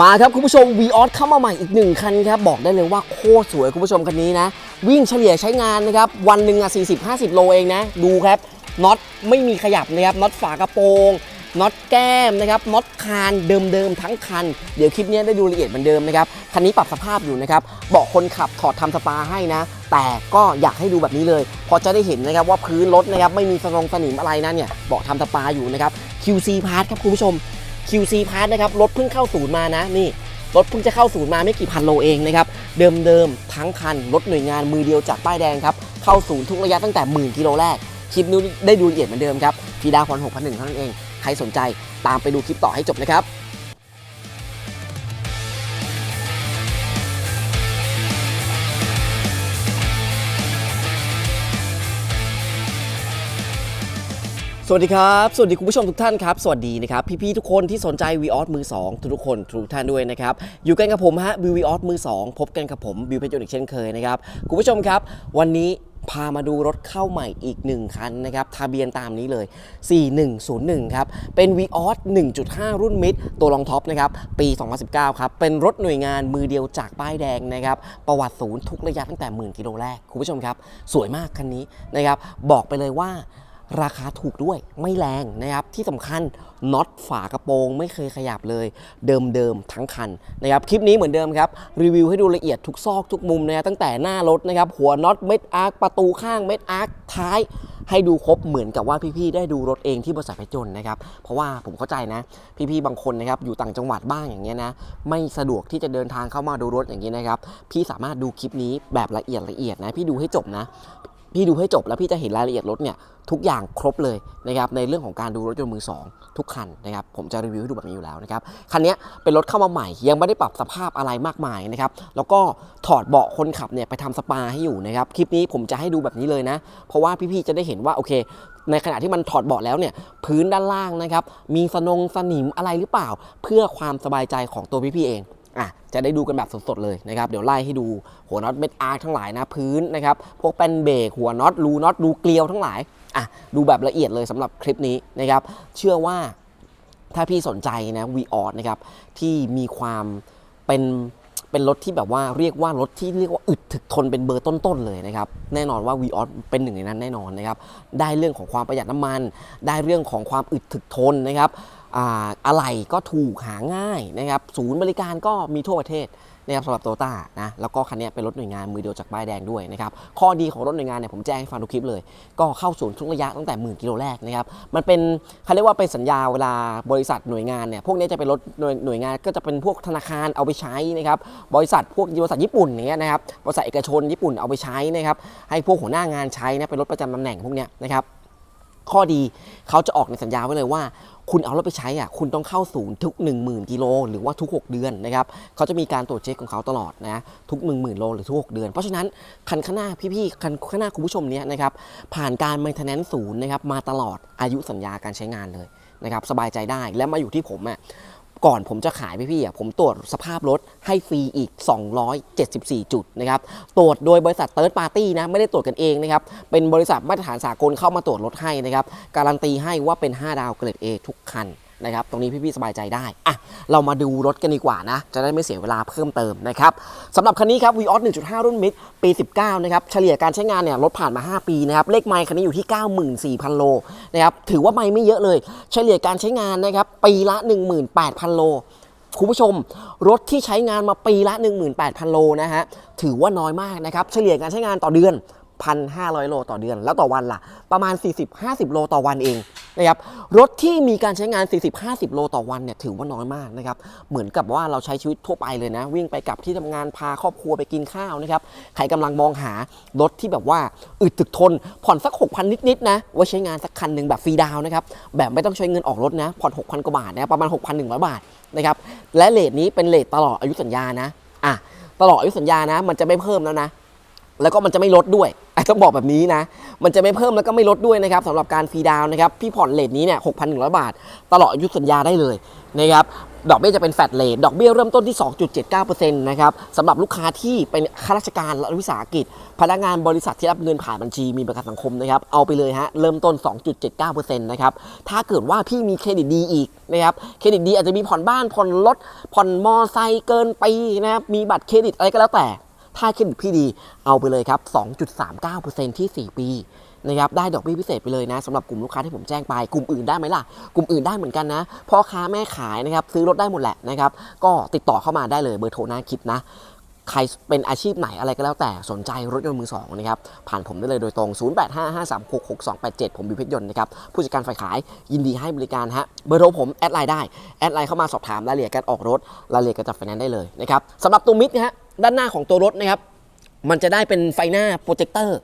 มาครับคุณผู้ชม v ีออสเข้ามาใหม่อีกหนึ่งคันครับ บอกได้เลยว่าโคตรสวยคุณผู้ชมคันนี้นะ วิ่งเฉลี่ยใช้งานนะครับ วันหนึ่งอะ40-50 โลเองนะ ดูครับน็อตไม่มีขยับนะครับน็อตฝากระโปรงน็อตแก้มนะครับน็อตคานเดิมๆทั้งคัน เดี๋ยวคลิปนี้ได้ดูละเอียดเหมือนเดิมนะครับ คันนี้ปรับสภาพอยู่นะครับบาะคนขับถอดทำสปาให้นะ แต่ก็อยากให้ดูแบบนี้เลย พอจะได้เห็นนะครับว่าพื้นรถนะครับไม่มีสนองสนิมอะไรนะเนี่ยบาะทำสปาอยู่นะครับ QC Part ครับคุณผู้ชม QC Part นะครับรถเพิ่งเข้าศูนย์มานะนี่รถเพิ่งจะเข้าศูนย์มาไม่กี่พันโลเองนะครับเดิมๆทั้งคันรถหน่วยงานมือเดียวจากป้ายแดงครับเข้าศูนย์ทุกระยะตั้งแต่หมื่นกิโลแรกคลิปนี้ได้ดูละเอียดเหมือนเดิมครับฟีดาพร6,001เท่านั้นเองใครสนใจตามไปดูคลิปต่อให้จบนะครับ สวัสดีครับ สวัสดีคุณผู้ชมทุกท่านครับ สวัสดีนะครับ พี่ๆทุกคนที่สนใจ v ีออสมือ2ทุกๆคนทุกท่านด้วยนะครับ อยู่กันกับผมฮะบิววีออสมือ 2 พบกันกับผมบิวเพชรยนอีกเช่นเคยนะครับ คุณผู้ชมครับ วันนี้พามาดูรถเข้าใหม่อีก 1 คันนะครับทะเบียนตามนี้เลย 4101 ครับ เป็น v ีออส1.5 รุ่นมิดตัวรองท็อปนะครับ ปี 2019 ครับ เป็นรถหน่วยงานมือเดียวจากป้ายแดงนะครับ ประวัติศูนย์ทุกระยะตั้งแต่หมื่นกิโลแรก คุณผู้ชมครับ สวยมากคันนี้นะครับ บอกไปเลยว่า ราคาถูกด้วยไม่แรงนะครับ ที่สำคัญน็อตฝากระโปรงไม่เคยขยับเลย เดิมๆทั้งคันนะครับ คลิปนี้เหมือนเดิมครับ รีวิวให้ดูละเอียดทุกซอกทุกมุมนะตั้งแต่หน้ารถนะครับ หัวน็อตเม็ดอาร์คประตูข้างเม็ดอาร์คท้ายให้ดูครบเหมือนกับว่าพี่ๆได้ดูรถเองที่บริษัทเพชรนนะครับ เพราะว่าผมเข้าใจนะ พี่ๆบางคนนะครับอยู่ต่างจังหวัดบ้างอย่างเงี้ยนะ ไม่สะดวกที่จะเดินทางเข้ามาดูรถอย่างนี้นะครับ พี่สามารถดูคลิปนี้แบบละเอียดละเอียดนะ พี่ดูให้จบนะ พี่ดูให้จบแล้วพี่จะเห็นรายละเอียดรถเนี่ยทุกอย่างครบเลยนะครับในเรื่องของการดูรถยนต์มือ 2 ทุกคันนะครับผมจะรีวิวให้ดูแบบนี้อยู่แล้วนะครับคันนี้เป็นรถเข้ามาใหม่ยังไม่ได้ปรับสภาพอะไรมากมายนะครับแล้วก็ถอดเบาะคนขับเนี่ยไปทำสปาให้อยู่นะครับคลิปนี้ผมจะให้ดูแบบนี้เลยนะ เพราะว่าพี่ๆจะได้เห็นว่าโอเค ในขณะที่มันถอดเบาะแล้วเนี่ยพื้นด้านล่างนะครับมีสนงสนิมอะไรหรือเปล่า เพื่อความสบายใจของตัวพี่ๆเอง อะจะได้ดูกันแบบสดๆเลยนะครับ เดี๋ยวไล่ให้ดูหัวน็อตเม็ดอาร์ทั้งหลายนะพื้นนะครับพวกแป้นเบรกหัวน็อตรูน็อตรูเกลียวทั้งหลายอะดูแบบละเอียดเลยสำหรับคลิปนี้นะครับ เชื่อว่าถ้าพี่สนใจนะวีออนะครับที่มีความเป็นเป็นรถที่แบบว่าเรียกว่ารถที่เรียกว่าอึดถึกทนเป็นเบอร์ต้นๆเลยนะครับ แน่นอนว่า v ีออเป็นหนึ่งในนั้นแน่นอนนะครับ ได้เรื่องของความประหยัดน้ำมัน ได้เรื่องของความอึดถึกทนนะครับ อะไหล่ก็ถูกหาง่ายนะครับศูนย์บริการก็มีทั่วประเทศนะครับสำหรับโตต้านะแล้วก็คันนี้เป็นรถหน่วยงานมือเดียวจากป้ายแดงด้วยนะครับข้อดีของรถหน่วยงานเนี่ยผมแจ้งให้ฟังทุกคลิปเลย ก็เข้าศูนย์ทุกระยะตั้งแต่หมื่นกิโลแรกนะครับมันเป็นเขาเรียกว่าเป็นสัญญาเวลาบริษัทหน่วยงานเนี่ยพวกนี้จะเป็นรถหน่วยหน่วยงานก็จะเป็นพวกธนาคารเอาไปใช้นะครับบริษัทพวกบริษัทญี่ปุ่นเงี้ยนะครับบริษัทเอกชนญี่ปุ่นเอาไปใช้นะครับให้พวกหัวหน้างานใช้นะเป็นรถประจำตำแหน่งพวกเนี้ยนะครับข้อดีเขาจะออกในสัญญาไว้เลยว่า คุณเอารถไปใช้อะคุณต้องเข้าศูนย์ทุก 10,000กิโลหรือว่าทุก 6 เดือนนะครับเขาจะมีการตรวจเช็คของเขาตลอดนะทุก 10,000โลหรือทุก 6 เดือน เพราะฉะนั้นคันข้างหน้าพี่ๆคันข้างหน้าคุณผู้ชมเนี้ยนะครับผ่านการ maintenance ศูนย์นะครับมาตลอดอายุสัญญาการใช้งานเลยนะครับสบายใจได้และมาอยู่ที่ผมอะ ก่อนผมจะขายพี่ๆอะผมตรวจสภาพรถให้ฟรีอีก 274 จุดนะครับตรวจโดยบริษัทเติร์ดปาร์ตี้นะไม่ได้ตรวจกันเองนะครับเป็นบริษัทมาตรฐานสากลเข้ามาตรวจรถให้นะครับการันตีให้ว่าเป็น 5 ดาวเกรด A ทุกคัน นะครับตรงนี้พี่ๆสบายใจได้อะเรามาดูรถกันดีกว่านะ จะได้ไม่เสียเวลาเพิ่มเติมนะครับสำหรับคันนี้ครับ v ีออส1.5 รุ่นมิดปี 19 นะครับ เฉลี่ยการใช้งานเนี่ยรถผ่านมา 5 ปีนะครับ เลขไมล์คันนี้อยู่ที่ 94,000 โลนะครับ ถือว่าไม่ไม่เยอะเลย เฉลี่ยการใช้งานนะครับ ปีละ 18,000 โลคุณผู้ชม รถที่ใช้งานมาปีละ 18,000 โลนะฮะถือว่าน้อยมากนะครับ เฉลี่ยการใช้งานต่อเดือน 1,500 โลต่อเดือน แล้วต่อวันล่ะ ประมาณ 40-50 โลต่อวันเอง นะครับรถที่มีการใช้งาน 40-50 โลต่อวันเนี่ยถือว่าน้อยมากนะครับเหมือนกับว่าเราใช้ชีวิตทั่วไปเลยนะ วิ่งไปกลับที่ทำงานพาครอบครัวไปกินข้าวนะครับใครกำลังมองหารถที่แบบว่าอึดถึกทน ผ่อนสัก 6,000 นิดๆนะไว้ใช้งานสักคันหนึ่งแบบฟรีดาวน์นะครับแบบไม่ต้องใช้เงินออกรถนะผ่อน 6,000 กว่าบาทนะประมาณ 6,100 บาทนะครับและเลทนี้เป็นเลทตลอดอายุสัญญานะอะตลอดอายุสัญญานะ มันจะไม่เพิ่มแล้วนะ แล้วก็มันจะไม่ลดด้วยต้องบอกแบบนี้นะ มันจะไม่เพิ่มแล้วก็ไม่ลดด้วยนะครับสำหรับการฟรีดาวนะครับ พี่ผ่อนเลทนี้เนี่ย6,100บาท ตลอดอายุสัญญาได้เลยนะครับดอกเบี้ยจะเป็นแฟลตเลทดอกเบี้ยเริ่มต้นที่ 2.79%นะครับสำหรับลูกค้าที่เป็นข้าราชการและวิสาหกิจ พนักงานบริษัทที่รับเงินผ่านบัญชีมีประกันสังคมนะครับ เอาไปเลยฮะ เริ่มต้น 2.79%นะครับ ถ้าเกิดว่าพี่มีเครดิตดีอีกนะครับ เครดิตดีอาจจะมีผ่อนบ้าน ผ่อนรถ ผ่อนมอไซค์เกินปีนะครับ มีบัตรเครดิตอะไรก็แล้วแต่ ถ้าเครดิตพี่ดีเอาไปเลยครับ 2.39%ที่ 4 ปีนะครับได้ดอกเบี้ยพิเศษไปเลยนะสำหรับกลุ่มลูกค้าที่ผมแจ้งไปกลุ่มอื่นได้ไหมล่ะ กลุ่มอื่นได้เหมือนกันนะพ่อค้าแม่ขายนะครับซื้อรถได้หมดแหละนะครับก็ติดต่อเข้ามาได้เลยเบอร์โทรหน้าคลิปนะใครเป็นอาชีพไหนอะไรก็แล้วแต่สนใจรถยนต์มือสองนะครับผ่านผมได้เลยโดยตรง 0855366287 ผมบิวเพชรยนต์นะครับผู้จัดการฝ่ายขายยินดีให้บริการฮะเบอร์โทรผมแอดไลน์ได้ แอดไลน์เข้ามาสอบถามรายละเอียดการออกรถรายละเอียดการจัดไฟแนนซ์ได้เลยนะครับสำหรับตัวมิดนะฮะ ด้านหน้าของตัวรถนะครับ มันจะได้เป็นไฟหน้าโปรเจคเตอร์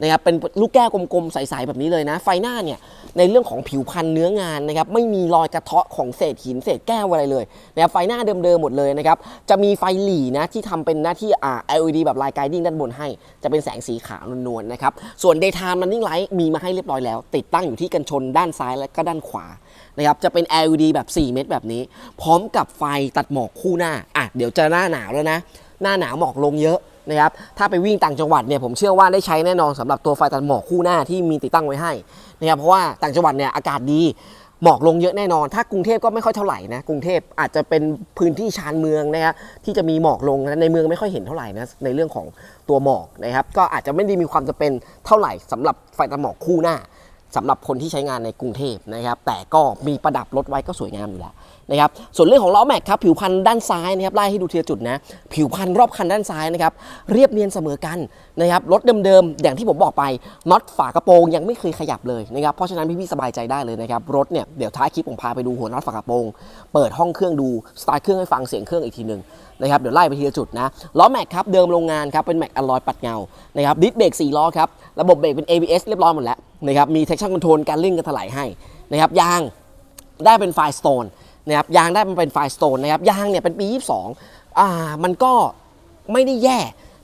นะครับเป็นลูกแก้วกลมๆใสๆแบบนี้เลยนะ ไฟหน้าเนี่ยในเรื่องของผิวพันธ์เนื้องานนะครับไม่มีรอยกระเทาะของเศษหินเศษแก้วอะไรเลยนะครับไฟหน้าเดิมๆหมดเลยนะครับจะมีไฟหลีนะที่ทำเป็นหน้าที่อ่า LED แบบลายไกดิ้งด้านบนให้ จะเป็นแสงสีขาวนวลๆนะครับส่วน daytime running light มีมาให้เรียบร้อยแล้ว ติดตั้งอยู่ที่กันชนด้านซ้ายและก็ด้านขวานะครับจะเป็น LED แบบ 4 เม็ดแบบนี้ พร้อมกับไฟตัดหมอกคู่หน้าอะเดี๋ยวจะหน้าหนาวแล้วนะ หน้าหนาวหมอกลงเยอะนะครับถ้าไปวิ่งต่างจังหวัดเนี่ยผมเชื่อว่าได้ใช้แน่นอนสำหรับตัวไฟตัดหมอกคู่หน้าที่มีติดตั้งไว้ให้นะครับเพราะว่าต่างจังหวัดเนี่ยอากาศดีหมอกลงเยอะแน่นอน ถ้ากรุงเทพก็ไม่ค่อยเท่าไหร่นะ กรุงเทพอาจจะเป็นพื้นที่ชานเมืองนะครับที่จะมีหมอกลงนะในเมืองไม่ค่อยเห็นเท่าไหร่นะในเรื่องของตัวหมอกนะครับ ก็อาจจะไม่ได้มีความจำเป็นเท่าไหร่สำหรับไฟตัดหมอกคู่หน้า สำหรับคนที่ใช้งานในกรุงเทพนะครับแต่ก็มีประดับรถไว้ก็สวยงามอยู่แล้วนะครับส่วนเรื่องของล้อแม็กครับผิวพันธุ์ด้านซ้ายนะครับไล่ให้ดูทีละจุดนะผิวพันธุ์รอบคันด้านซ้ายนะครับเรียบเนียนเสมอกันนะครับรถเดิมๆอย่างที่ผมบอกไปน็อตฝากระโปรงยังไม่เคยขยับเลยนะครับเพราะฉะนั้นพี่ๆสบายใจได้เลยนะครับรถเนี่ยเดี๋ยวท้ายคลิปผมพาไปดูหัวน็อตฝากระโปรง เปิดห้องเครื่องดูสตาร์ทเครื่องให้ฟังเสียงเครื่องอีกทีหนึ่ง นะครับเดี๋ยวไล่ไปทีละจุดนะล้อแม็กครับเดิมโรงงานครับเป็นแม็กอลลอยปัดเงานะครับดิสเบรก4ล้อครับระบบเบรกเป็น ABS เรียบร้อยหมดแล้วนะครับมี traction control การเร่งกันถลายให้นะครับยางได้เป็นไฟสโตนนะครับยางได้มันเป็นไฟสโตนนะครับยางเนี่ยเป็นปี 22อ่ามันก็ไม่ได้แย่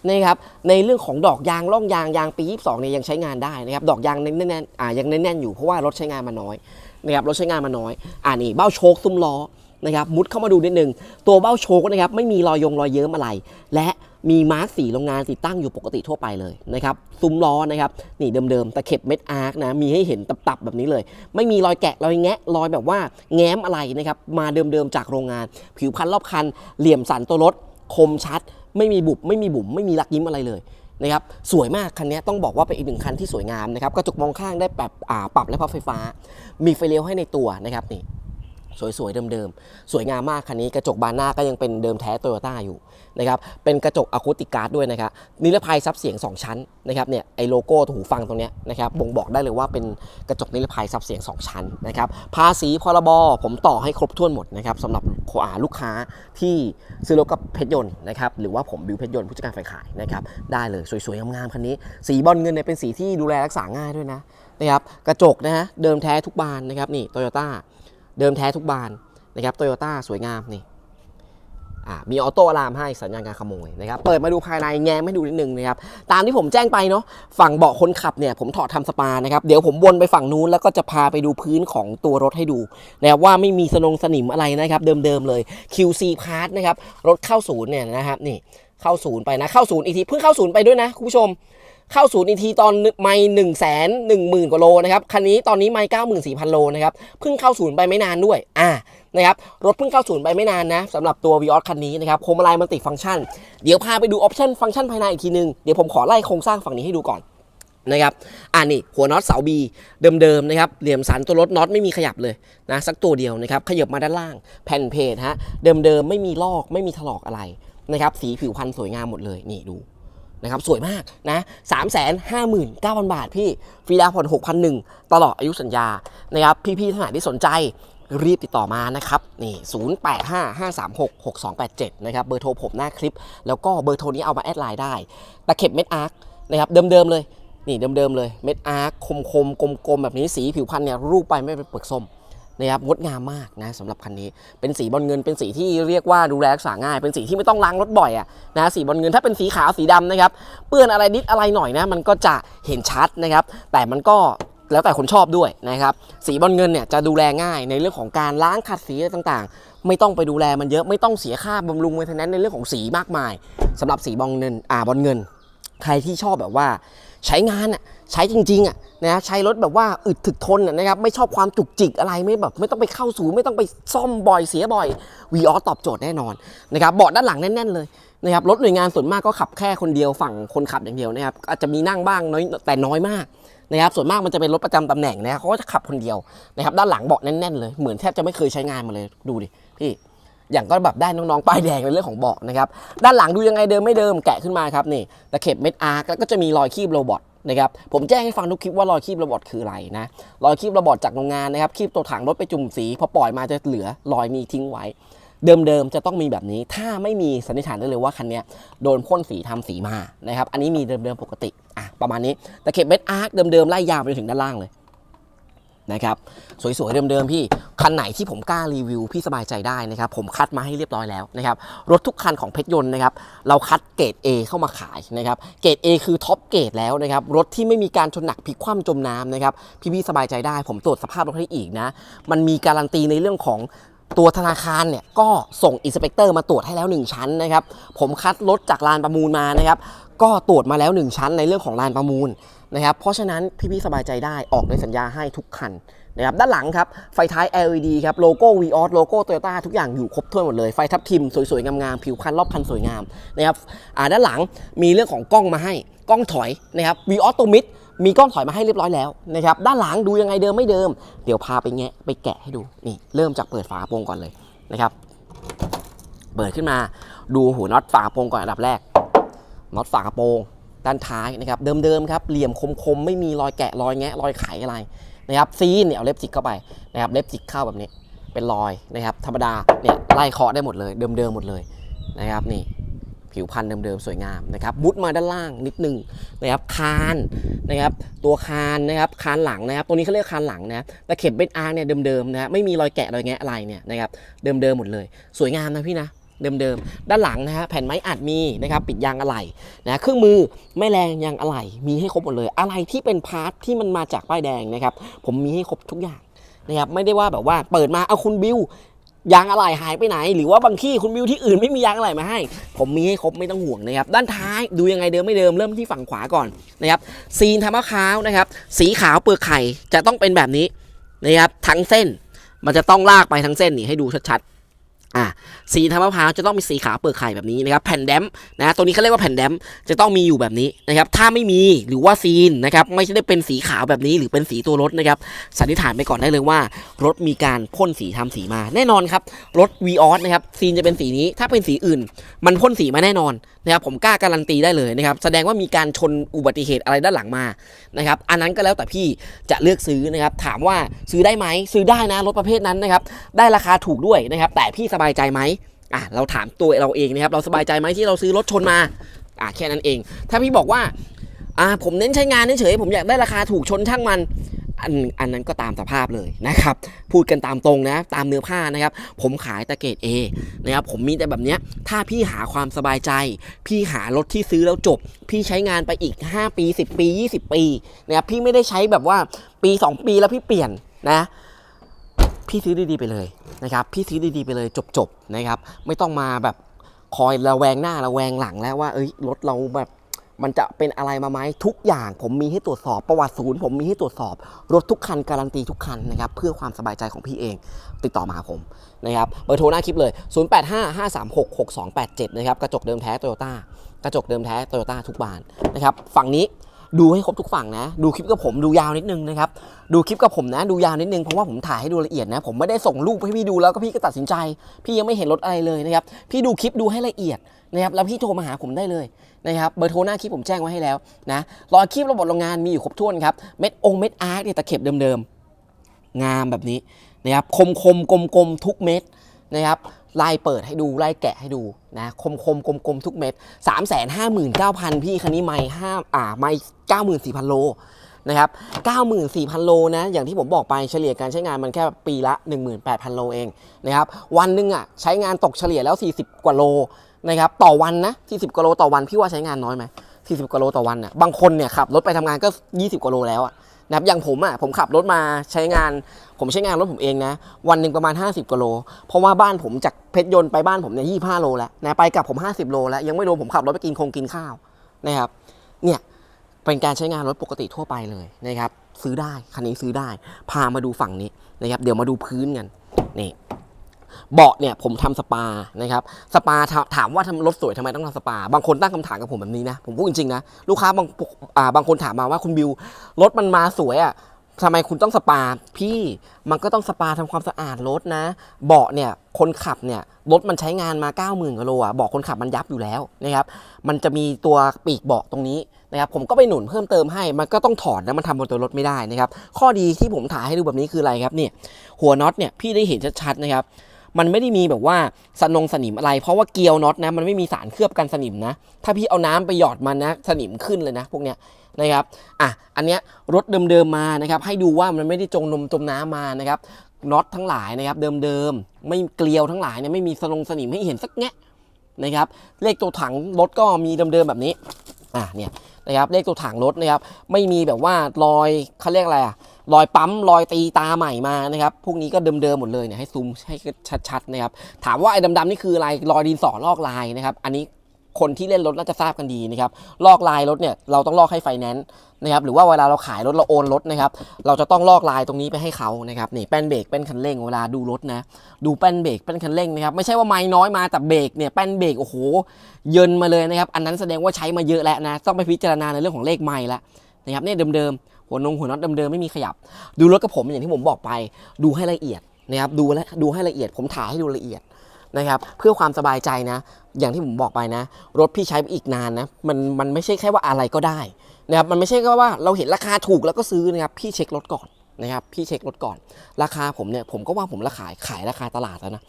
นะครับในเรื่องของดอกยางร่องยางยางปี 22เนี่ยยังใช้งานได้นะครับดอกยางแน่นๆอ่ายังแน่นๆอยู่เพราะว่ารถใช้งานมาน้อยนะครับรถใช้งานมาน้อยอ่านี่เบ้าโชคซุ้มล้อ นะครับมุดเข้ามาดูนิดนึง ตัวเบ้าโชกนะครับไม่มีรอยยงรอยเยิ้มอะไร และมีมาร์กสีโรงงานติดตั้งอยู่ปกติทั่วไปเลยนะครับซุ้มล้อนะครับนี่เดิมๆตะเข็บเม็ดอาร์คนะมีให้เห็นตับๆแบบนี้เลย ไม่มีรอยแกะรอยแงะรอยแบบว่าแง้มอะไรนะครับมาเดิมๆจากโรงงาน ผิวพันรอบคัน เหลี่ยมสันตัวรถคมชัด ไม่มีบุบไม่มีบุ๋มไม่มีลักยิ้มอะไรเลยนะครับสวยมากคันนี้ต้องบอกว่าเป็นอีกหนึ่งคันที่สวยงามนะครับกระจกมองข้างได้แบบปรับและพับไฟฟ้า มีไฟเลี้ยวให้ในตัวนะครับนี่ สวยๆเดิมๆ สวยงามมากคันนี้กระจกบานหน้าก็ยังเป็นเดิมแท้โตโยต้าอยู่นะครับเป็นกระจกอะคูติกการ์ดด้วยนะครับนิรภัยซับเสียง 2 ชั้นนะครับเนี่ยไอโลโก้หูฟังตรงนี้นะครับบ่งบอกได้เลยว่าเป็นกระจกนิรภัยซับเสียง 2 ชั้นนะครับภาษีพรบผมต่อให้ครบถ้วนหมดนะครับสำหรับอ่าลูกค้าที่ซื้อรถกับเพชรยนต์นะครับหรือว่าผมบิวเพชรยนต์ผู้จัดการฝ่ายขายนะครับได้เลยสวยๆงามๆคันนี้ สีบอลเงินเนี่ยเป็นสีที่ดูแลรักษาง่ายด้วยนะนะครับกระจกนะฮะเดิมแท้ทุกบานนะครับนี่โตโยต้า เดิมแท้ทุกบานนะครับโตโยต้าสวยงามนี่มีออโต้อะลามให้สัญญาณการขโมยนะครับเปิดมาดูภายในแง้มให้ดูนิดนึงนะครับตามที่ผมแจ้งไปเนาะฝั่งเบาะคนขับเนี่ยผมถอดทำสปานะครับเดี๋ยวผมวนไปฝั่งนู้นแล้วก็จะพาไปดูพื้นของตัวรถให้ดูนะครับว่าไม่มีสนงสนิมอะไรนะครับเดิมๆเลย QC Part นะครับรถเข้าศูนย์เนี่ยนะครับนี่เข้าศูนย์ไปนะเข้าศูนย์อีกทีเพิ่งเข้าศูนย์ไปด้วยนะคุณผู้ชม เข้าศูนย์อีกทีตอนไม่หนึ่งแสนหนึ่งหมื่นกว่าโลนะครับคันนี้ตอนนี้ไม่เก้าหมื่นสี่พันโลนะครับเพิ่งเข้าศูนย์ไปไม่นานด้วยอ่านะครับรถเพิ่งเข้าศูนย์ไปไม่นานนะสำหรับตัววีออสคันนี้นะครับโคมอะไรมันติดฟังก์ชัน เดี๋ยวพาไปดูออปชันฟังก์ชันภายในอีกทีนึงเดี๋ยวผมขอไล่โครงสร้างฝั่งนี้ให้ดูก่อนนะครับอ่านี่หัวน็อตเสาบีเดิมๆนะครับเหลี่ยมสันตัวรถน็อตไม่มีขยับเลยนะสักตัวเดียวนะครับขยับมาด้านล่างแผ่นเพจฮะเดิมๆไม่มีลอกไม่มีถลอกอะไรนะครับสีผิวพันธุ์สวยงามหมดเลยนี่ดู นะครับสวยมากนะ3 5 9 0 0 0บาทพี่ฟรีดาวผ่อน6,001ตลอดอายุสัญญานะครับพี่ๆท่านไหนที่สนใจรีบติดต่อมานะครับนี่0855366287นะครับเบอร์โทรผมหน้าคลิป แล้วก็เบอร์โทรนี้เอามาแอดไลน์ได้ตะเข็บเม็ดอาร์คนะครับเดิมๆเลยนี่เดิมๆเลยเม็ดอาร์คคมๆกลมๆแบบนี้สีผิวพันธุ์เนี่ยรูปไปไม่เป็นเปลือกส้ม นะครับงดงามมากนะสำหรับคันนี้ เป็นสีบอลเงินเป็นสีที่เรียกว่าดูแลรักษาง่าย เป็นสีที่ไม่ต้องล้างรถบ่อยอะนะสีบอลเงินถ้าเป็นสีขาวสีดำนะครับเปื้อนอะไรนิดอะไรหน่อยนะ มันก็จะเห็นชัดนะครับ แต่มันก็แล้วแต่คนชอบด้วยนะครับสีบอลเงินเนี่ยจะดูแลง่ายในเรื่องของการล้างขัดสีต่างๆ ไม่ต้องไปดูแลมันเยอะไม่ต้องเสียค่าบำรุงเมนเทนแนนในเรื่องของสีมากมายสำหรับสีบอลเงินอ่าบอลเงิน ใครที่ชอบแบบว่า ใช้งานอะใช้จริงๆอะนะใช้รถแบบว่าอึดถึกทนนะครับไม่ชอบความจุกจิกอะไรไม่แบบไม่ต้องไปเข้าศูนย์ไม่ต้องไปซ่อมบ่อยเสียบ่อยวีออตอบโจทย์แน่นอนนะครับเบาะด้านหลังแน่นๆเลยนะครับรถหน่วยงานส่วนมากก็ขับแค่คนเดียวฝั่งคนขับอย่างเดียวนะครับอาจจะมีนั่งบ้างน้อยแต่น้อยมากนะครับส่วนมากมันจะเป็นรถประจำตำแหน่งนะเขาก็จะขับคนเดียวนะครับด้านหลังเบาะแน่นๆเลยเหมือนแทบจะไม่เคยใช้งานมาเลยดูดิพี่ อย่างก็แบบได้น้องๆป้ายแดงในเรื่องของเบาะนะครับด้านหลังดูยังไงเดิมไม่เดิมแกะขึ้นมาครับนี่ตะเข็บเม็ดอาร์แล้วก็จะมีรอยคีบโรบอทนะครับผมแจ้งให้ฟังทุกคลิปว่ารอยคีบโรบอทคืออะไรนะรอยคีบโรบอทจากโรงงานนะครับคีบตัวถังรถไปจุ่มสีพอปล่อยมาจะเหลือรอยนี้ทิ้งไว้เดิมๆจะต้องมีแบบนี้ ถ้าไม่มีสันนิษฐานได้เลยว่าคันนี้โดนพ่นสีทำสีมานะครับ อันนี้มีเดิมๆปกติ อะ ประมาณนี้ตะเข็บเม็ดอาร์เดิมๆไล่ยาวไปจนถึงด้านล่างเลย นะครับสวยๆเดิมๆพี่คันไหนที่ผมกล้ารีวิวพี่สบายใจได้นะครับผมคัดมาให้เรียบร้อยแล้วนะครับรถทุกคันของเพชรยนต์นะครับเราคัดเกรด A เข้ามาขายนะครับเกรด A คือท็อปเกรดแล้วนะครับรถที่ไม่มีการชนหนักพลิกคว่ำจมน้ำนะครับพี่ๆสบายใจได้ ผมตรวจสภาพรถให้อีกนะมันมีการันตีในเรื่องของตัวธนาคารเนี่ยก็ส่งอินสเปกเตอร์มาตรวจให้แล้ว 1 ชั้นนะครับผมคัดรถจากลานประมูลมานะครับก็ตรวจมาแล้ว 1 ชั้นในเรื่องของลานประมูล นะครับเพราะฉะนั้นพี่ๆสบายใจได้ออกในสัญญาให้ทุกคันนะครับด้านหลังครับไฟท้าย LED ครับโลโก้ v ีออโลโก้โตโยต้าทุกอย่างอยู่ครบถ้วนหมดเลย ไฟทับทิมสวยๆ งามๆ ผิวคันรอบคันสวยงามนะครับอ่าด้านหลังมีเรื่องของกล้องมาให้กล้องถอยนะครับ v ีออโตมิดมีกล้องถอยมาให้เรียบร้อยแล้วนะครับด้านหลังดูยังไงเดิมไม่เดิม เดี๋ยวพาไปแงะไปแกะให้ดูนี่เริ่มจากเปิดฝาโปรงก่อนเลยนะครับเปิดขึ้นมาดูหัวน็อตฝาโปรงก่อนอันดับแรกน็อตฝากระโปรง ด้านท้ายนะครับเดิมๆครับเหลี่ยมคมๆไม่มีรอยแกะรอยแงะรอยไขอะไรนะครับซีนเนี่ยเอาเล็บจิกเข้าไปนะครับเล็บจิกเข้าแบบนี้เป็นรอยนะครับธรรมดาเนี่ยไล่เคาะได้หมดเลยเดิมๆหมดเลยนะครับนี่ผิวพันธุ์เดิมๆสวยงามนะครับมุดมาด้านล่างนิดนึงนะครับคานนะครับตัวคานนะครับคานหลังนะครับตัวนี้เขาเรียกคานหลังนะตะเข็บเบ็ดอาร์เนี่ยเดิมๆนะไม่มีรอยแกะรอยแงะอะไรเนี่ยนะครับเดิมๆหมดเลย สวยงามนะพี่นะ เดิมๆ ด้านหลังนะฮะแผ่นไม้อัดมีนะครับปิดยางอะไหล่นะเครื่องมือไม่แรงยางอะไหล่มีให้ครบหมดเลย อะไรที่เป็นพาร์ทที่มันมาจากป้ายแดงนะครับผมมีให้ครบทุกอย่างนะครับไม่ได้ว่าแบบว่าเปิดมาเอาคุณบิวยางอะไหล่หายไปไหน หรือว่าบางที่คุณบิวที่อื่นไม่มียางอะไหล่มาให้ ผมมีให้ครบไม่ต้องห่วงนะครับ ด้านท้ายดูยังไงเดิมไม่เดิมเริ่มที่ฝั่งขวาก่อนนะครับซีนทำมะพร้าวนะครับ สีขาวเปลือกไข่จะต้องเป็นแบบนี้นะครับทั้งเส้นมันจะต้องลากไปทั้งเส้นนี่ให้ดูชัดๆ อะสีทำมะพร้าวจะต้องมีสีขาวเปลือกไข่แบบนี้นะครับแผ่นแดมนะตัวนี้เขาเรียกว่าแผ่นแดมจะต้องมีอยู่แบบนี้นะครับถ้าไม่มีหรือว่าซีนนะครับไม่ใช่ได้เป็นสีขาวแบบนี้หรือเป็นสีตัวรถนะครับสันนิษฐานไปก่อนได้เลยว่า รถมีการพ่นสีทำสีมา แน่นอนครับรถ v ีออสนะครับซีนจะเป็นสีนี้ถ้าเป็นสีอื่น มันพ่นสีมาแน่นอนนะครับผมกล้าการันตีได้เลยนะครับแสดงว่ามีการชนอุบัติเหตุอะไรด้านหลังมานะครับอันนั้นก็แล้วแต่พี่จะเลือกซื้อนะครับถามว่าซื้อได้ไหมซื้อได้นะรถประเภทนั้นนะครับได้ราคาถูกด้วยนะครับแต่พี่สบายใจไหมอะเราถามตัวเราเองนะครับ เราสบายใจไหมที่เราซื้อรถชนมาอะแค่นั้นเอง ถ้าพี่บอกว่าอ่าผมเน้นใช้งานเฉยผมอยากได้ราคาถูกชนช่างมันอันอันนั้นก็ตามสภาพเลยนะครับ พูดกันตามตรงนะ ตามเนื้อผ้านะครับ ผมขายตะเกตเอนะครับผมมีแต่แบบเนี้ย ถ้าพี่หาความสบายใจ พี่หารถที่ซื้อแล้วจบ พี่ใช้งานไปอีก 5 ปี 10 ปี 20 ปีนะครับพี่ไม่ได้ใช้แบบว่าปี 2 ปีแล้วพี่เปลี่ยนนะ พี่ซื้อดีๆไปเลยนะครับพี่ซื้อดีๆไปเลยจบๆนะครับไม่ต้องมาแบบคอยระแวงหน้าระแวงหลังแล้วว่าเอ้ยรถเราแบบมันจะเป็นอะไรมาไหมทุกอย่างผมมีให้ตรวจสอบประวัติศูนย์ ผมมีให้ตรวจสอบ รถทุกคันการันตีทุกคันนะครับเพื่อความสบายใจของพี่เอง ติดต่อมาผมนะครับเบอร์โทรหน้าคลิปเลย 0855366287 นะครับกระจกเดิมแท้โตโยต้ากระจกเดิมแท้โตโยต้าทุกบานนะครับฝั่งนี้ ดูให้ครบทุกฝั่งนะ ดูคลิปกับผมดูยาวนิดนึงนะครับ ดูคลิปกับผมนะ ดูยาวนิดนึงเพราะว่าผมถ่ายให้ดูละเอียดนะ ผมไม่ได้ส่งรูปให้พี่ดูแล้วก็พี่ก็ตัดสินใจ พี่ยังไม่เห็นรถอะไรเลยนะครับ พี่ดูคลิปดูให้ละเอียดนะครับแล้วพี่โทรมาหาผมได้เลยนะครับเบอร์โทรหน้าคลิปผมแจ้งไว้ให้แล้วนะรอยคลิประบบโรงงานมีอยู่ครบถ้วนครับเม็ดองเม็ดอาร์ตเนี่ยตะเข็บเดิมๆงามแบบนี้นะครับคมคมกลมกลมๆทุกเม็ดนะครับ ไล่เปิดให้ดูไล่แกะให้ดูนะคมคมกลมกลมๆทุกเม็ดสามแสนห้าหมื่นเก้าพันพี่คันนี้ไม่ห้าอ่าไม่เก้าหมื่นสี่พันโลนะครับเก้าหมื่นสี่พันโลนะ อย่างที่ผมบอกไปเฉลี่ยการใช้งานมันแค่ปีละ 18,000 โลเองนะครับ วันหนึ่งอะใช้งานตกเฉลี่ยแล้ว 40 กว่าโลนะครับ ต่อวันนะ 40 กว่าโลต่อวัน พี่ว่าใช้งานน้อยไหม40 กว่าโลต่อวันน่ะ บางคนเนี่ยขับรถไปทำงานก็ 20 กว่าโลแล้วอะ นะครับอย่างผมอะผมขับรถมาใช้งาน ผมใช้งานรถผมเองนะ วันหนึ่งประมาณ 50กิโลเพราะว่าบ้านผมจากเพชรยนต์ไปบ้านผมเนี่ย25โลแล้วนะไปกลับผม 50 โลแล้ว ยังไม่รวมผมขับรถไปกินคงกินข้าวนะครับเนี่ยเป็นการใช้งานรถปกติทั่วไปเลยนะครับซื้อได้คันนี้ซื้อได้ พามาดูฝั่งนี้นะครับเดี๋ยวมาดูพื้นกันนี่ เบาะเนี่ยผมทำสปานะครับสปาถามว่าทำรถสวยทำไมต้องทำสปา บางคนตั้งคำถามกับผมแบบนี้นะ ผมพูดจริงๆนะ ลูกค้าบางอ่าบางคนถามมาว่าคุณบิวรถมันมาสวยอะ่ะทำไมคุณต้องสปา พี่มันก็ต้องสปาทำความสะอาดรถนะ เบาะเนี่ยคนขับเนี่ยรถมันใช้งานมา 9 0,000กิโลอะเบาะคนขับมันยับอยู่แล้วนะครับมันจะมีตัวปีกเบาะตรงนี้นะครับผมก็ไปหนุนเพิ่มเติมให้มันก็ต้องถอดนะมันทำบนตัวรถไม่ได้นะครับข้อดีที่ผมถ่ายให้ดูแบบนี้คืออะไรครับเนี่ยหัวน็อตเนี่ยพี่ได้เห็นชัดๆนะครับ มันไม่ได้มีแบบว่าสนงสนิมอะไร เพราะว่าเกียวน็อตนะมันไม่มีสารเคลือบกันสนิมนะ ถ้าพี่เอาน้ำไปหยอดมันนะสนิมขึ้นเลยนะพวกเนี้ยนะครับอะอันเนี้ยรถเดิมๆมานะครับให้ดูว่ามันไม่ได้จงนมจมน้ำมานะครับน็อตทั้งหลายนะครับเดิมๆไม่เกลียวทั้งหลายเนี่ยไม่มีสนงสนิมให้เห็นสักแงะนะครับเลขตัวถังรถก็มีเดิมๆแบบนี้อะเนี่ยนะครับเลขตัวถังรถนะครับไม่มีแบบว่ารอยเขาเรียกอะไรอะ รอยปั๊มรอยตีตาใหม่มานะครับพวกนี้ก็เดิมๆหมดเลยเนี่ยให้ซูมให้ชัดๆนะครับถามว่าไอ้ดำๆนี่คืออะไรรอยดินสอลอกลายนะครับอันนี้คนที่เล่นรถน่าจะทราบกันดีนะครับ ลอกลายรถเนี่ยเราต้องลอกให้ไฟแนนซ์นะครับ หรือว่าเวลาเราขายรถเราโอนรถนะครับ เราจะต้องลอกลายตรงนี้ไปให้เขานะครับ นี่แป้นเบรกแป้นคันเร่งเวลาดูรถนะ ดูแป้นเบรกแป้นคันเร่งนะครับ ไม่ใช่ว่าไม้น้อยมาแต่เบรกเนี่ยแป้นเบรกโอ้โห เยินมาเลยนะครับ อันนั้นแสดงว่าใช้มาเยอะแล้วนะ ต้องไปพิจารณาในเรื่องของเลขไม้ล้วนะครับเนี่ยเดิมๆ หัวนงหัวน็อตเดิมๆไม่มีขยับ ดูรถกับผมอย่างที่ผมบอกไป ดูให้ละเอียดนะครับดูและดูให้ละเอียด ผมถ่ายให้ดูละเอียดนะครับเพื่อความสบายใจนะ อย่างที่ผมบอกไปนะ รถพี่ใช้ไปอีกนานนะมันมันไม่ใช่แค่ว่าอะไรก็ได้นะครับมันไม่ใช่แค่ว่าเราเห็นราคาถูกแล้วก็ซื้อนะครับพี่เช็ครถก่อน นะครับพี่เช็ครถก่อน ราคาผมเนี่ยผมก็ว่าผมราคาขายราคาตลาดแล้วนะ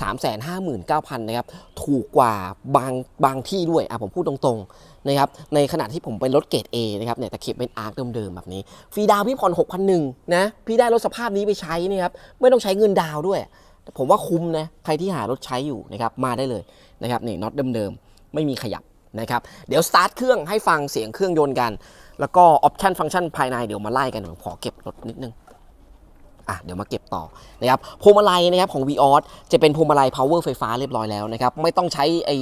สามแสนห้าหมื่นเก้าพันนะครับถูกกว่าบางบางที่ด้วยอะผมพูดตรงๆนะครับในขณะที่ผมเป็นรถเกรด A นะครับเนี่ยแต่เข็บเป็นอาร์คเดิมๆแบบนี้ฟรีดาวพี่ผ่อนหกพันหนึ่งนะพี่ได้รถสภาพนี้ไปใช้นะครับไม่ต้องใช้เงินดาวด้วย ผมว่าคุ้มนะใครที่หารถใช้อยู่นะครับมาได้เลยนะครับนี่น็อตเดิมๆไม่มีขยับนะครับเดี๋ยวสตาร์ทเครื่องให้ฟังเสียงเครื่องยนต์กัน แล้วก็ออปชันฟังก์ชันภายในเดี๋ยวมาไล่กันผมขอเก็บรถนิดนึงอะเดี๋ยวมาเก็บต่อนะครับพวงมาลัยนะครับของ v ีออสจะเป็นพวงมาลัย power ไฟฟ้าเรียบร้อยแล้วนะครับไม่ต้องใช้ไอ้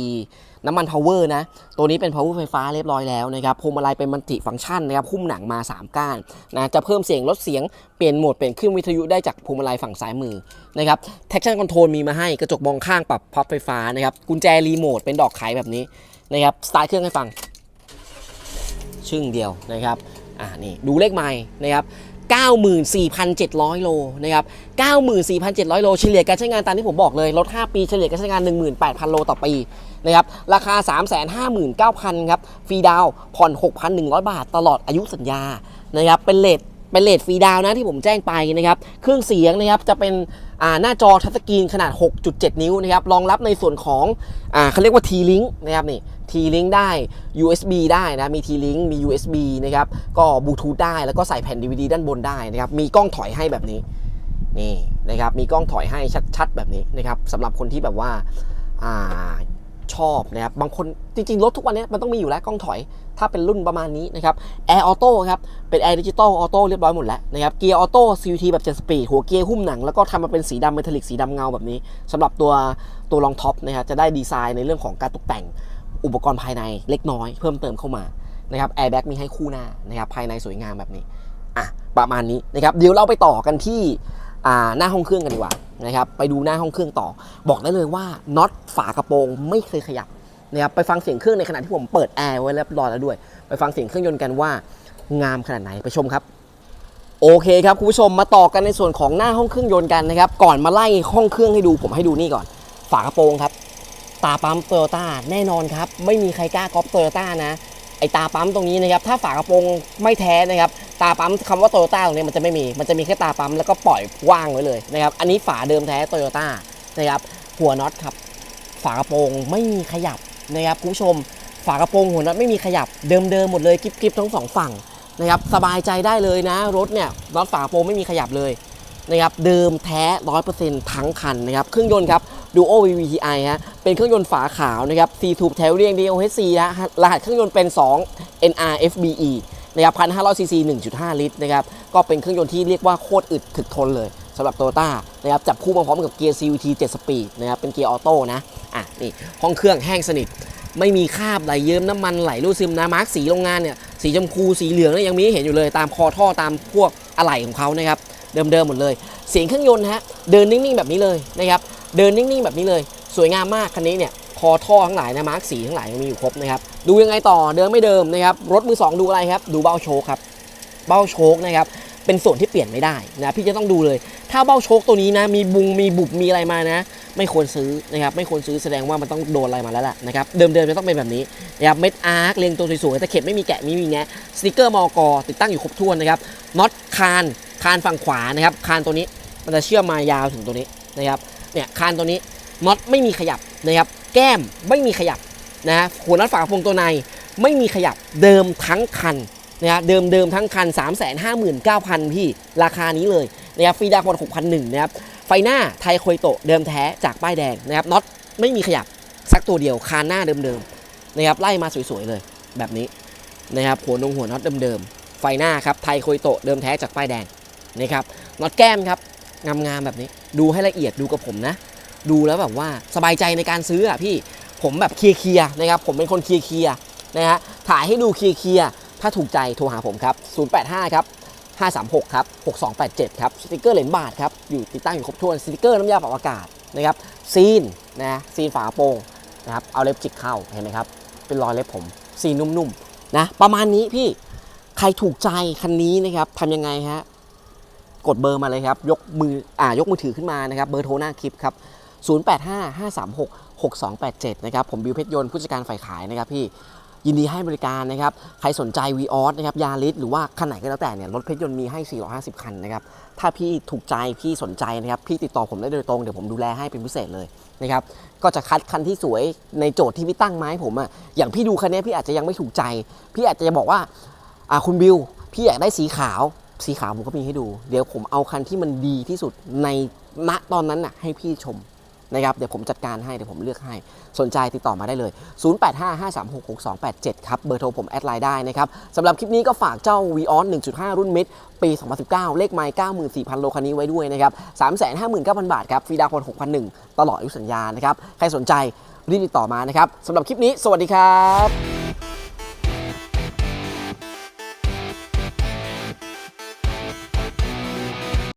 น้ำมัน power นะ ตัวนี้เป็น power ไฟฟ้าเรียบร้อยแล้วนะครับพวงมาลัยเป็นมัลติฟังก์ชันนะครับหุ้มหนังมา 3 ก้านนะจะเพิ่มเสียงลดเสียงเปลี่ยนโหมดเปลี่ยนขึ้นวิทยุได้จากพวงมาลัยฝั่งซ้ายมือนะครับ traction control มีมาให้กระจกมองข้างปรับพับไฟฟ้านะครับกุญแจรีโมทเป็นดอกไขแบบนี้นะครับสไตาร์เครื่องให้ฟัง ชึ่งเดียวนะครับอ่านี่ดูเลขไม้นะครับ94,700 โลนะครับ94,700 โล เฉลี่ยการใช้งานตามที่ผมบอกเลยรถ5ปี เฉลี่ยการใช้งาน 18,000 โลต่อปีนะครับ ราคา 359,000 ครับ ฟรีดาวผ่อน 6,100 บาทตลอดอายุสัญญา นะครับ เป็นเลทเป็นเลทฟรีดาวนะที่ผมแจ้งไปนะครับ เครื่องเสียงนะครับจะเป็นอ่าหน้าจอทัชสกรีนขนาด 6.7 นิ้วนะครับ รองรับในส่วนของอ่าเขาเรียกว่า T-Link นะครับนี่ T-Link ได้ USB ได้นะมี T-Link มี USB นะครับก็บลูทูธได้แล้วก็ใส่แผ่น DVD ด้านบนได้นะครับมีกล้องถอยให้แบบนี้นี่นะครับมีกล้องถอยให้ชัดๆ แบบนี้นะครับสำหรับคนที่แบบว่าอ่าชอบนะครับบางคนจริงๆ รถทุกวันนี้มันต้องมีอยู่แล้วกล้องถอย ถ้าเป็นรุ่นประมาณนี้นะครับแอร์ออโต้ครับ เป็นแอร์ดิจิตอลออโต้เรียบร้อยหมดแล้วนะครับเกียร์ออโต้ CVT แบบ 7 สปีด หัวเกียร์หุ้มหนัง แล้วก็ทำมาเป็นสีดำเมทัลลิกสีดำเงาแบบนี้สำหรับตัวตัวรองท็อปนะครับจะได้ดีไซน์ในเรื่องของการตกแต่ง อุปกรณ์ภายในเล็กน้อยเพิ่มเติมเข้ามานะครับแอร์แบ็กมีให้คู่หน้านะครับภายในสวยงามแบบนี้อะประมาณนี้นะครับเดี๋ยวเราไปต่อกันที่หน้าห้องเครื่องกันดีกว่านะครับไปดูหน้าห้องเครื่องต่อ บอกได้เลยว่าน็อตฝากระโปรงไม่เคยขยับนะครับไปฟังเสียงเครื่องในขณะที่ผมเปิดแอร์ไว้เรียบร้อยแล้วด้วย ไปฟังเสียงเครื่องยนต์กันว่างามขนาดไหนไปชมครับ โอเคครับคุณผู้ชมมาต่อกันในส่วนของหน้าห้องเครื่องยนต์กันนะครับก่อนมาไล่ห้องเครื่องให้ดูผมให้ดูนี่ก่อน ฝากระโปรงครับ ตาปั๊มโตโยต้าแน่นอนครับ ไม่มีใครกล้าก๊อปโตโยต้านะไอตาปั๊มตรงนี้นะครับถ้าฝากระโปรงไม่แท้นะครับตาปั๊มคำว่าโตโยต้าตรงนี้มันจะไม่มี มันจะมีแค่ตาปั๊มแล้วก็ปล่อยว่างไว้เลยนะครับอันนี้ฝาเดิมแท้โตโยต้านะครับหัวน็อตครับ ฝากระโปรงไม่มีขยับนะครับคุณผู้ชม ฝากระโปรงหัวน็อตไม่มีขยับเดิมๆหมดเลยกิ๊บๆทั้งสองฝั่งนะครับสบายใจได้เลยนะ รถเนี่ยน็อตฝากระโปรงไม่มีขยับเลยนะครับเดิมแท้100%ทั้งคันนะครับเครื่องยนต์ครับ Duo VVTi ฮะ เป็นเครื่องยนต์ฝาขาวนะครับ C Tube แถวเรียง DOHC นะฮะรหัสเครื่องยนต์เป็น 2 NRFBE นะครับ1,500ซีซี1.5 ลิตรนะครับ ก็เป็นเครื่องยนต์ที่เรียกว่าโคตรอึดถึกทนเลยสำหรับโตโยต้านะครับ จับคู่มาพร้อมกับเกียร์ CVT 7 สปีดนะครับ เป็นเกียร์ออโต้นะ อะ นี่ ห้องเครื่องแห้งสนิท ไม่มีคราบไหลเยิ้มน้ำมันไหลรูดซึมนะ มาร์กสีโรงงานเนี่ย สีชมพูสีเหลืองเนี่ยยังมีเห็นอยู่เลย ตามคอท่อตามพวกอะไหล่ของเขานะครับ เดิมๆหมดเลย เสียงเครื่องยนต์ฮะ เดินนิ่งๆแบบนี้เลยนะครับ เดินนิ่งๆ แบบนี้เลย สวยงามมากคันนี้เนี่ยคอท่อทั้งหลายนะมาร์กสีทั้งหลายยังมีอยู่ครบนะครับดูยังไงต่อเดิมไม่เดิมนะครับรถมือสองดูอะไรครับ ดูเบ้าโชคครับเบ้าโชคนะครับเป็นส่วนที่เปลี่ยนไม่ได้นะพี่จะต้องดูเลย ถ้าเบ้าโชคตัวนี้นะมีบุงมีบุบมีอะไรมานะ ไม่ควรซื้อนะครับไม่ควรซื้อแสดงว่ามันต้องโดนอะไรมาแล้วล่ะนะครับเดิมๆจะต้องเป็นแบบนี้นะครับเม็ดอาร์คเรียงตัวสวยๆแต่เข็บไม่มีแกะไม่มีแงะสติกเกอร์มอกติดตั้งอยู่ครบถ้วนนะครับน็อตคานคานฝั่งขวานะครับคานตัวนี้มันจะเชื่อมมายาวถึงตัวนี้นะครับ เนี่ยคานตัวนี้น็อตไม่มีขยับนะครับแก้มไม่มีขยับนะฮะหัวน็อตฝากระโปรงตัวในไม่มีขยับเดิมทั้งคันนะครับเดิมเดิมทั้งคัน 3 5 9 0 0 0 พี่ราคานี้เลยนะครับฟรีดาวน์ผ่อน6,001นะครับไฟหน้าไทโคยโตเดิมแท้จากป้ายแดงนะครับน็อตไม่มีขยับสักตัวเดียวคานหน้าเดิมๆนะครับไล่มาสวยๆเลยแบบนี้นะครับหัวนงหัวน็อตเดิมๆไฟหน้าครับไทโคยโตเดิมแท้จากป้ายแดงนะครับน็อตแก้มครับ งามๆแบบนี้ ดูให้ละเอียดดูกับผมนะ ดูแล้วแบบว่าสบายใจในการซื้ออะพี่ผมแบบเคลียร์ๆนะครับ ผมเป็นคนเคลียร์ๆนะฮะถ่ายให้ดูเคลียร์ๆถ้าถูกใจโทรหาผมครับ 085 ครับ 536 ครับ 6287 ครับสติกเกอร์เหรียญบาทครับ อยู่ติดตั้งอยู่ครบถ้วนสติกเกอร์น้ำยาปรับอากาศนะครับซีนนะซีนฝากระโปรงนะครับเอาเล็บจิกเข้าเห็นไหมครับ เป็นรอยเล็บผมซีนนุ่มๆนะประมาณนี้พี่ใครถูกใจคันนี้นะครับทำยังไงฮะ กดเบอร์มาเลยครับ ยกมืออ่ายกมือถือขึ้นมานะครับเบอร์โทรหน้าคลิปครับ 0855366287 นะครับ ผมบิวเพชรยนต์ผู้จัดการฝ่ายขายนะครับพี่ยินดีให้บริการนะครับ ใครสนใจ v ีออสนะครับยาริสหรือว่าคันไหนก็แล้วแต่เนี่ยรถเพชรยนต์มีให้ 450 คันนะครับ ถ้าพี่ถูกใจพี่สนใจนะครับ พี่ติดต่อผมได้โดยตรง เดี๋ยวผมดูแลให้เป็นพิเศษเลยนะครับ ก็จะคัดคันที่สวยในโจทย์ที่พี่ตั้งมาให้ผมอะอย่างพี่ดูคันนี้พี่อาจจะยังไม่ถูกใจ พี่อาจจะบอกว่าอ่าคุณบิว พี่อยากได้สีขาว สีขาวผมก็มีให้ดู เดี๋ยวผมเอาคันที่มันดีที่สุดในณตอนนั้นน่ะให้พี่ชมนะครับเดี๋ยวผมจัดการให้เดี๋ยวผมเลือกให้สนใจติดต่อมาได้เลย 0855366287 ครับ เบอร์โทรผมแอดไลน์ได้นะครับสำหรับคลิปนี้ก็ฝากเจ้า v ีออ1.5 รุ่นมิดปี 2019 เลขไมล์94,000 โลคันนี้ไว้ด้วยนะครับ 359,000 บาทครับฟรีดาวน์ผ่อน6,001 ตลอดอายุสัญญานะครับ ใครสนใจรีบติดต่อมานะครับสำหรับคลิปนี้ สวัสดีครับ